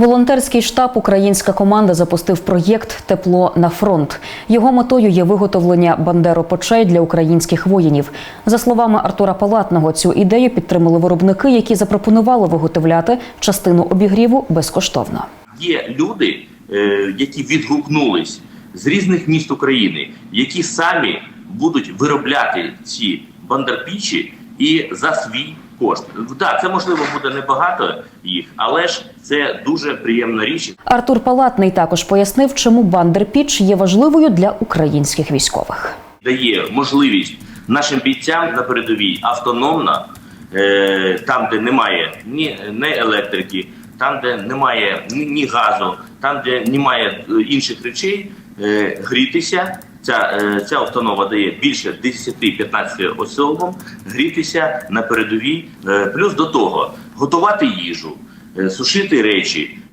Волонтерський штаб Українська команда запустив проєкт Тепло на фронт. Його метою є виготовлення бандеропочей для українських воїнів. За словами Артура Палатного, цю ідею підтримали виробники, які запропонували виготовляти частину обігріву безкоштовно. Є люди, е, які відгукнулись з різних міст України, які самі будуть виробляти ці бандерпічі і за свій кошт. Да, це можливо буде небагато їх, але ж це дуже приємна річ. Артур Палатний також пояснив, чому бандерпіч є важливою для українських військових. дає можливість нашим бійцям на передовій автономно, е, там, де немає ні, ні електрики, там, де немає ні, ні газу, там, де немає е, інших речей, е, грітися. Ця, е, ця установа дає більше 10-15 особам грітися на передовій, е, плюс до того готувати їжу, е, сушити речі,